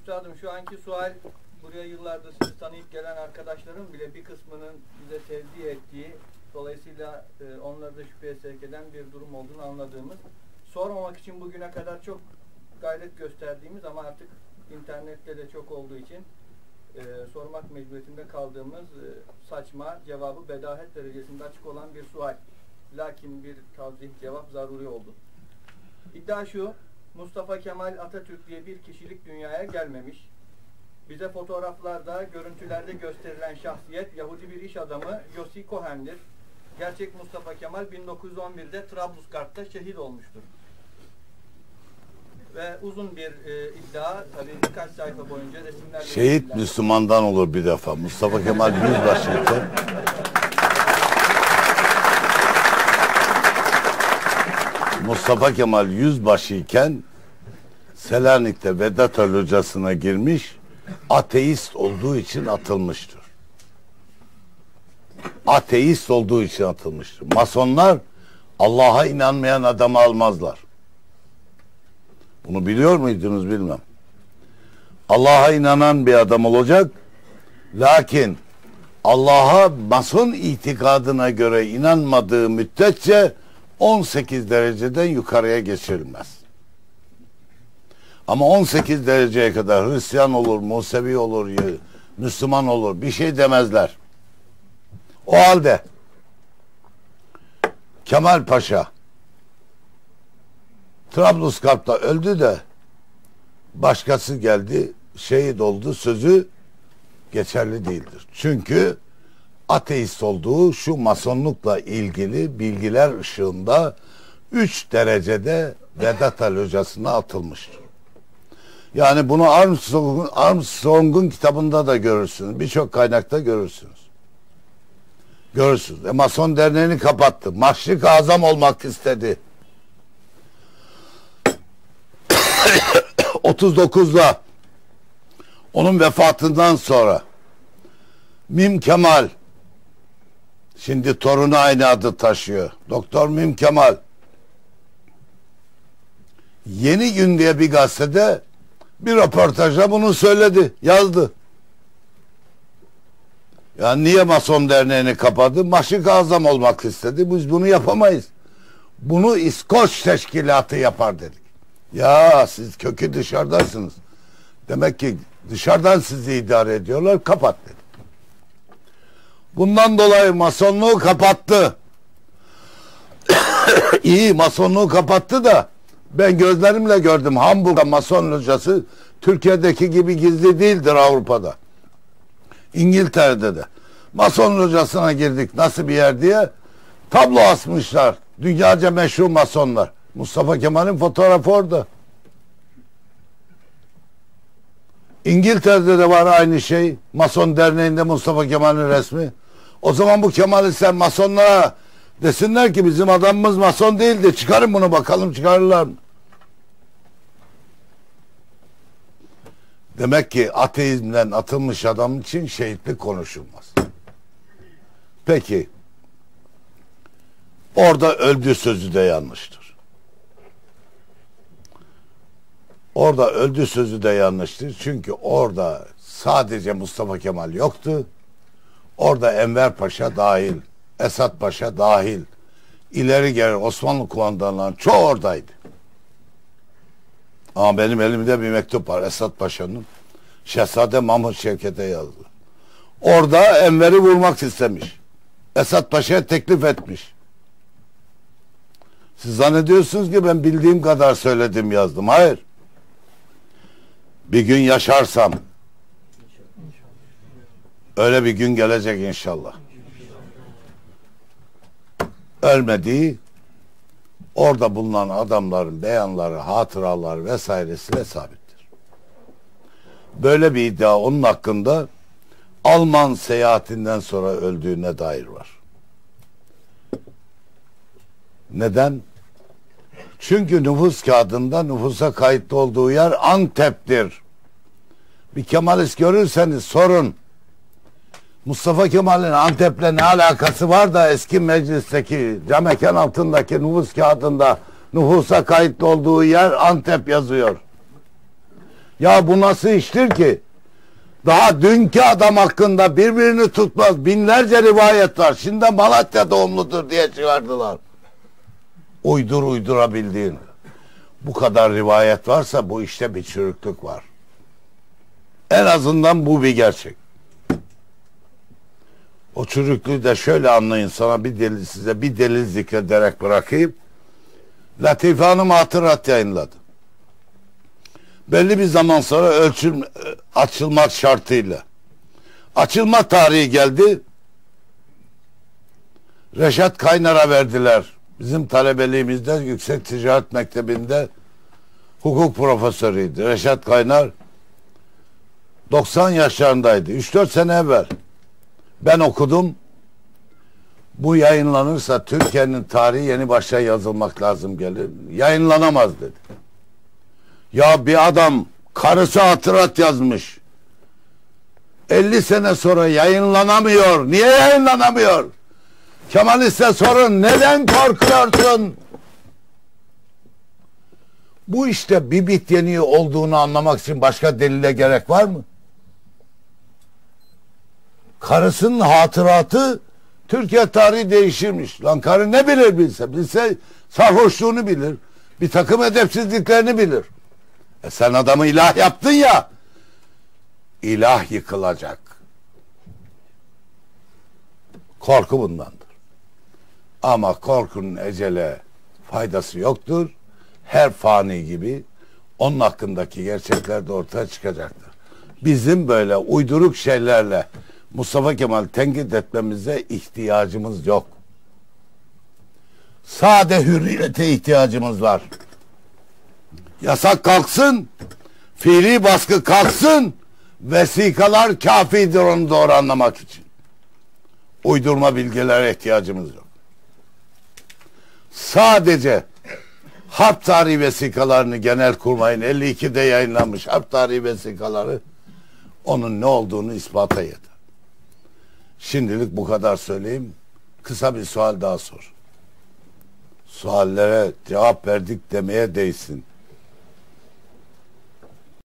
Üstadım şu anki sual buraya yıllardır sizi tanıyıp gelen arkadaşların bile bir kısmının bize tevdi ettiği dolayısıyla e, onları da şüpheye sevk eden bir durum olduğunu anladığımız sormamak için bugüne kadar çok gayret gösterdiğimiz ama artık internette de çok olduğu için e, sormak mecburiyetinde kaldığımız e, saçma cevabı bedahet derecesinde açık olan bir sual. Lakin bir tavzih cevap zaruri oldu. İddia şu, Mustafa Kemal Atatürk diye bir kişilik dünyaya gelmemiş. Bize fotoğraflarda, görüntülerde gösterilen şahsiyet Yahudi bir iş adamı Yossi Cohen'dir. Gerçek Mustafa Kemal 1911'de Trablusgarp'ta şehit olmuştur. Ve uzun bir e, iddia, tabii birkaç sayfa boyunca resimler... Şehit Müslümandan olur bir defa. Mustafa Kemal Yüzbaşı'yken Mustafa Kemal Yüzbaşı'yken Selanik'te Vedat Ali Hocası'na girmiş ateist olduğu için atılmıştır. Ateist olduğu için atılmıştır. Masonlar Allah'a inanmayan adamı almazlar. Bunu biliyor muydunuz bilmem. Allah'a inanan bir adam olacak. Lakin Allah'a mason itikadına göre inanmadığı müddetçe 18 dereceden yukarıya geçirilmez. Ama 18 dereceye kadar Hristiyan olur, Musevi olur, Müslüman olur bir şey demezler. O halde Kemal Paşa Trablusgarp'ta öldü de başkası geldi şehit oldu sözü geçerli değildir. Çünkü ateist olduğu şu masonlukla ilgili bilgiler ışığında 3 derecede Vedat Ali hocasına atılmıştır. Yani bunu Armstrong'un Armstrong'un kitabında da görürsünüz. Birçok kaynakta görürsünüz. Görürsünüz. E, Mason derneğini kapattı. Maşrik azam olmak istedi. 39'da onun vefatından sonra Mim Kemal şimdi torunu aynı adı taşıyor. Doktor Mim Kemal Yeni Gün diye bir gazetede bir röportajda bunu söyledi, yazdı. Yani niye Mason Derneği'ni kapadı? Maşık azam olmak istedi. Biz bunu yapamayız. Bunu İskoç Teşkilatı yapar dedik. Ya siz kökü dışarıdasınız. Demek ki dışarıdan sizi idare ediyorlar. Kapat dedi. Bundan dolayı masonluğu kapattı. İyi masonluğu kapattı da ben gözlerimle gördüm. Hamburg'da mason locası Türkiye'deki gibi gizli değildir Avrupa'da. İngiltere'de de. Mason locasına girdik nasıl bir yer diye tablo asmışlar. Dünyaca meşhur masonlar. Mustafa Kemal'in fotoğrafı orada. İngiltere'de de var aynı şey. Mason Derneği'nde Mustafa Kemal'in resmi. O zaman bu Kemal'i masonlara desinler ki bizim adamımız mason değildi. Çıkarın bunu bakalım çıkarırlar mı? Demek ki ateizmden atılmış adam için şehitlik konuşulmaz. Peki orada öldü sözü de yanlıştır. Orada öldü sözü de yanlıştır. Çünkü orada sadece Mustafa Kemal yoktu. Orada Enver Paşa dahil, Esat Paşa dahil, ileri geri Osmanlı kumandanların çoğu oradaydı. Ama benim elimde bir mektup var Esat Paşa'nın. Şehzade Mahmut Şevket'e yazdı. Orada Enver'i vurmak istemiş. Esat Paşa'ya teklif etmiş. Siz zannediyorsunuz ki ben bildiğim kadar söyledim yazdım. Hayır. Bir gün yaşarsam öyle bir gün gelecek inşallah. Ölmediği orada bulunan adamların beyanları, hatıralar vesairesi ve sabittir. Böyle bir iddia onun hakkında Alman seyahatinden sonra öldüğüne dair var. Neden? Çünkü nüfus kağıdında nüfusa kayıtlı olduğu yer Antep'tir. Bir Kemalist görürseniz sorun. Mustafa Kemal'in Antep'le ne alakası var da eski meclisteki camekan altındaki nüfus kağıdında nüfusa kayıtlı olduğu yer Antep yazıyor. Ya bu nasıl iştir ki? Daha dünkü adam hakkında birbirini tutmaz binlerce rivayet var. Şimdi Malatya doğumludur diye çıkardılar. Uydur uydurabildiğin. Bu kadar rivayet varsa bu işte bir çürüklük var. En azından bu bir gerçek. O çürüklüğü de şöyle anlayın sana bir delil size bir delil zikrederek bırakayım. Latife Hanım hatırat yayınladı. Belli bir zaman sonra ölçüm açılmak şartıyla. Açılma tarihi geldi. Reşat Kaynar'a verdiler. Bizim talebeliğimizde Yüksek Ticaret Mektebi'nde hukuk profesörüydü. Reşat Kaynar 90 yaşlarındaydı. 3-4 sene evvel. Ben okudum. Bu yayınlanırsa Türkiye'nin tarihi yeni başa yazılmak lazım gelir. Yayınlanamaz dedi. Ya bir adam karısı hatırat yazmış. 50 sene sonra yayınlanamıyor. Niye yayınlanamıyor? Kemalist'e sorun neden korkuyorsun? Bu işte bir bit yeniği olduğunu anlamak için başka delile gerek var mı? Karısının hatıratı Türkiye tarihi değişirmiş. Lan karı ne bilir bilse. Bilse sarhoşluğunu bilir. Bir takım edepsizliklerini bilir. E sen adamı ilah yaptın ya. İlah yıkılacak. Korku bundandır. Ama korkunun ecele faydası yoktur. Her fani gibi onun hakkındaki gerçekler de ortaya çıkacaktır. Bizim böyle uyduruk şeylerle Mustafa Kemal tenkit etmemize ihtiyacımız yok. Sade hürriyete ihtiyacımız var. Yasak kalksın, fiili baskı kalksın, vesikalar kafidir onu doğru anlamak için. Uydurma bilgilere ihtiyacımız yok. Sadece harp tarihi vesikalarını genel kurmayın 52'de yayınlanmış harp tarihi vesikaları onun ne olduğunu ispata yeter. Şimdilik bu kadar söyleyeyim. Kısa bir sual daha sor. Suallere cevap verdik demeye değsin.